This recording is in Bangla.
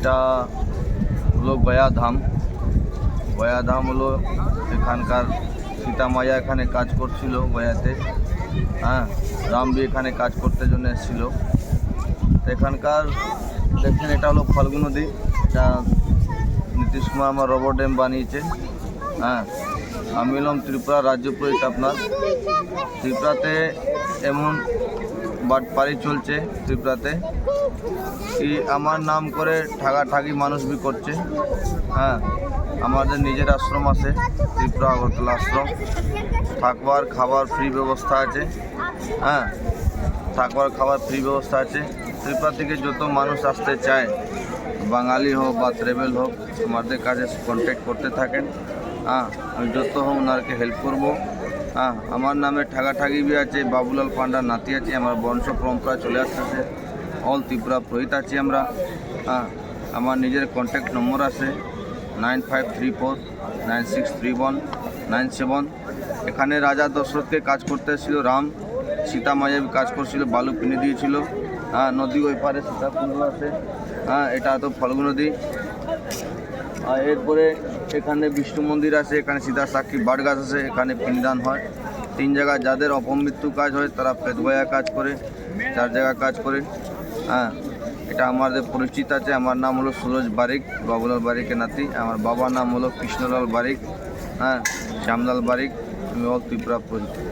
এটা হলো গয়াধাম গয়াধাম হলো এখানকার সীতা মায়া এখানে কাজ করছিল গয়াতে। হ্যাঁ রামবি এখানে কাজ করতে জন্য এসেছিল। এখানকার দেখেন এটা হলো ফাল্গু নদী। এটা নীতিশ কুমার আমার রবট ড্যাম বানিয়েছে। হ্যাঁ আমি এলাম ত্রিপুরা রাজ্য পুরোহিত আপনার। ত্রিপুরাতে এমন বাটপারি চলছে ত্রিপুরাতে। কি আমার নাম করে ঠাগাঠাগি মানুষ বি করছে। হ্যাঁ আমাদের নিজের আশ্রম আছে, ত্রিপুরা আগরতলা আশ্রম। থাকবার, খাবার ফ্রি ব্যবস্থা আছে। হ্যাঁ থাকবার, খাবার ফ্রি ব্যবস্থা আছে। ত্রিপুরা থেকে যত মানুষ আসতে চায়, বাঙালি হোক বা ট্রেভেল হোক, আমাদের কাছে কন্ট্যাক্ট করতে থাকেন। হ্যাঁ আমি যত হোক ওনারকে হেল্প করব। হ্যাঁ আমার নামে ঠাগাঠাগি বি আছে, বাবুলাল পান্ডার নাতি আছে, আমার বংশ পরম্পরা চলে আসতেছে, অল ত্রিপুরা পুরোহিত আছি আমরা। হ্যাঁ আমার নিজের কন্ট্যাক্ট নম্বর আছে nine five three four nine six three one nine seven এখানে রাজা দশরথকে কাজ করতে এসেছিল, রাম, সীতা মায়া কাজ করছিল, বালু কিনে দিয়েছিল। হ্যাঁ নদী ওই পারে সীতাকুণ্ড আছে। হ্যাঁ এটা তো ফল্গু নদী। আর এরপরে এখানে বিষ্ণু মন্দির আছে, এখানে সীতা সাক্ষী বাট গাছ আছে, এখানে পিণ্ডদান হয়। তিন জায়গায় যাদের অপমৃত্যু কাজ হয়, তারা পেদগয়া কাজ করে, চার জায়গা কাজ করে। হ্যাঁ এটা আমাদের পরিচিত আছে। আমার নাম হলো সুরজ বারিক, বাবুলাল বারিকের নাতি। আমার বাবার নাম হলো কৃষ্ণলাল বারিক। হ্যাঁ শ্যামলাল বারিক। আমি অল ত্রিপুরা পরিচিত।